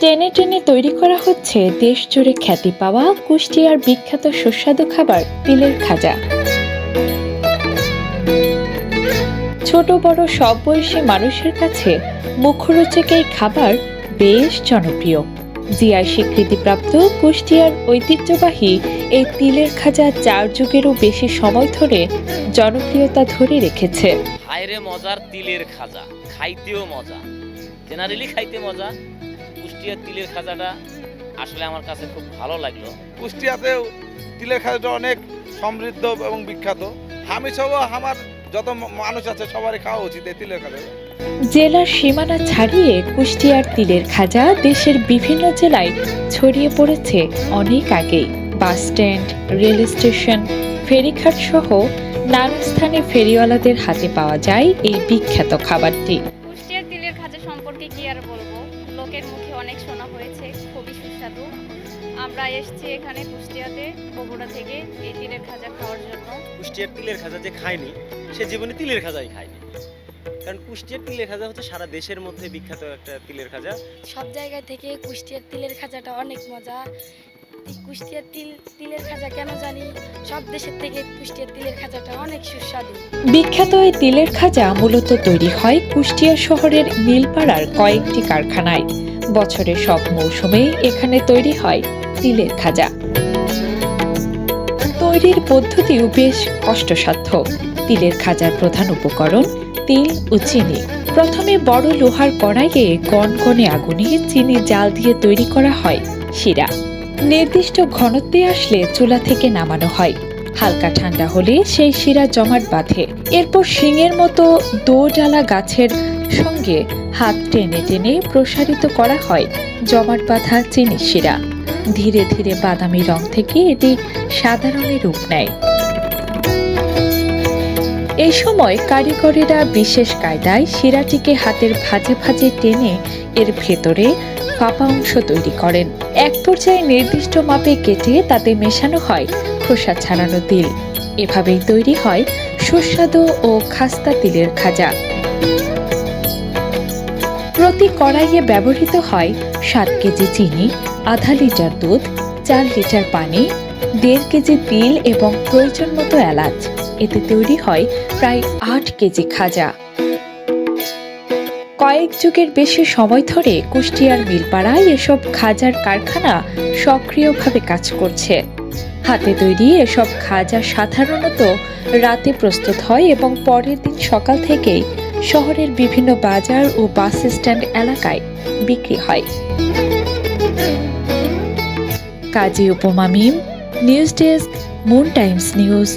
টেনে টেনে তৈরি করা হচ্ছে দেশ জুড়ে খ্যাতি পাওয়া কুষ্টিয়ার বিখ্যাত সুস্বাদু খাবার, তিলের খাজা। ছোট, বড়, সব বয়সী মানুষের কাছে মুখরোচক এই খাবার বেশ জনপ্রিয়। জিআই স্বীকৃতিপ্রাপ্ত কুষ্টিয়ার ঐতিহ্যবাহী এই তিলের খাজা চার যুগেরও বেশি সময় ধরে জনপ্রিয়তা ধরে রেখেছে। হায়রে মজার তিলের খাজা, খাইতেও মজা। জেনারেলি খাইতে মজা। কুষ্টিয়ার তিলের খাজাটা আসলে আমার কাছে খুব ভালো লাগল। কুষ্টিয়াতেও তিলের খাজাটা অনেক সমৃদ্ধ এবং বিখ্যাত। আমি সহ আমার যত মানুষ আছে সবারই খাওয়া উচিত এই তিলের খাজা জেলার সীমানা ছাড়িয়ে কুষ্টিয়ার তিলের খাজা দেশের বিভিন্ন জেলায় ছড়িয়ে পড়েছে অনেক আগেই। বাস স্ট্যান্ড রেল স্টেশন ফেরিঘাট সহ নানা স্থানে ফেরিওয়ালাদের হাতে পাওয়া যায় এই বিখ্যাত খাবারটি। সুস্বাদু আমরা এসেছি এখানে কুষ্টিয়াতে বগুড়া থেকে এই তিলের খাজা খাওয়ার জন্য। কুষ্টিয়ার তিলের খাজা যে খায়নি সে জীবনে তিলের খাজাই খায়নি। কারণ কুষ্টিয়ার তিলের খাজা হচ্ছে সারা দেশের মধ্যে বিখ্যাত একটা তিলের খাজা। সব জায়গা থেকে কুষ্টিয়ার তিলের খাজাটা অনেক মজা। কুষ্টিয়ার তিল তিলের খাজা কেন জানি? সব দেশের থেকে কুষ্টিয়ার তিলের খাজাটা অনেক সুস্বাদু। বিখ্যাত এই তিলের খাজা মূলত তৈরি হয় কুষ্টিয়া শহরের নীলপাড়ার কয়েকটি কারখানায়। বছরের সব মৌসুমে এখানে তৈরি হয় তিলের খাজা। তৈরির পদ্ধতিও বেশ কষ্টসাধ্য। তিলের খাজার প্রধান উপকরণ তিল ও চিনি। প্রথমে বড় লোহার কড়াইয়ে গনগনে আগুনে চিনি জাল দিয়ে তৈরি করা হয় শিরা। নির্দিষ্ট ঘনত্বে আসলে চুলা থেকে নামানো হয়। হালকা ঠান্ডা হলে সেই শিরা জমাট বাঁধে। এরপর শিঙের মতো দোডালা গাছের সঙ্গে হাত টেনে টেনে প্রসারিত করা হয় জমাট বাঁধা চিনি শিরা। ধীরে ধীরে বাদামি রং থেকে এটি সাদা রূপ নেয়। এই সময় কারিগরেরা বিশেষ কায়দায় শিরাটিকে হাতের ভাঁজে ভাঁজে টেনে এর ভেতরে ফাঁপা অংশ তৈরি করেন। পর্যায়ে নির্দিষ্ট মাপে কেটে তাতে মেশানো হয় খোসা ছাড়ানো তিল। এভাবেই তৈরি হয় সুস্বাদু ও খাস্তা তিলের খাজা। প্রতি কড়াইয়ে ব্যবহৃত হয় সাত কেজি চিনি, আধা লিটার দুধ, চার লিটার পানি, দেড় কেজি তিল এবং প্রয়োজন মতো এলাচ। এতে তৈরি হয় প্রায় আট কেজি খাজা। কয়েক যুগের বেশি সময় ধরে কুষ্টিয়ার মিলপাড়ায় এসব খাজার কারখানা সক্রিয়ভাবে কাজ করছে। হাতে তৈরি এসব খাজা সাধারণত রাতে প্রস্তুত হয় এবং পরের দিন সকাল থেকেই শহরের বিভিন্ন বাজার ও বাস স্ট্যান্ড এলাকায় বিক্রি হয়। Kazi Upoma Mim, news desk, moon times news.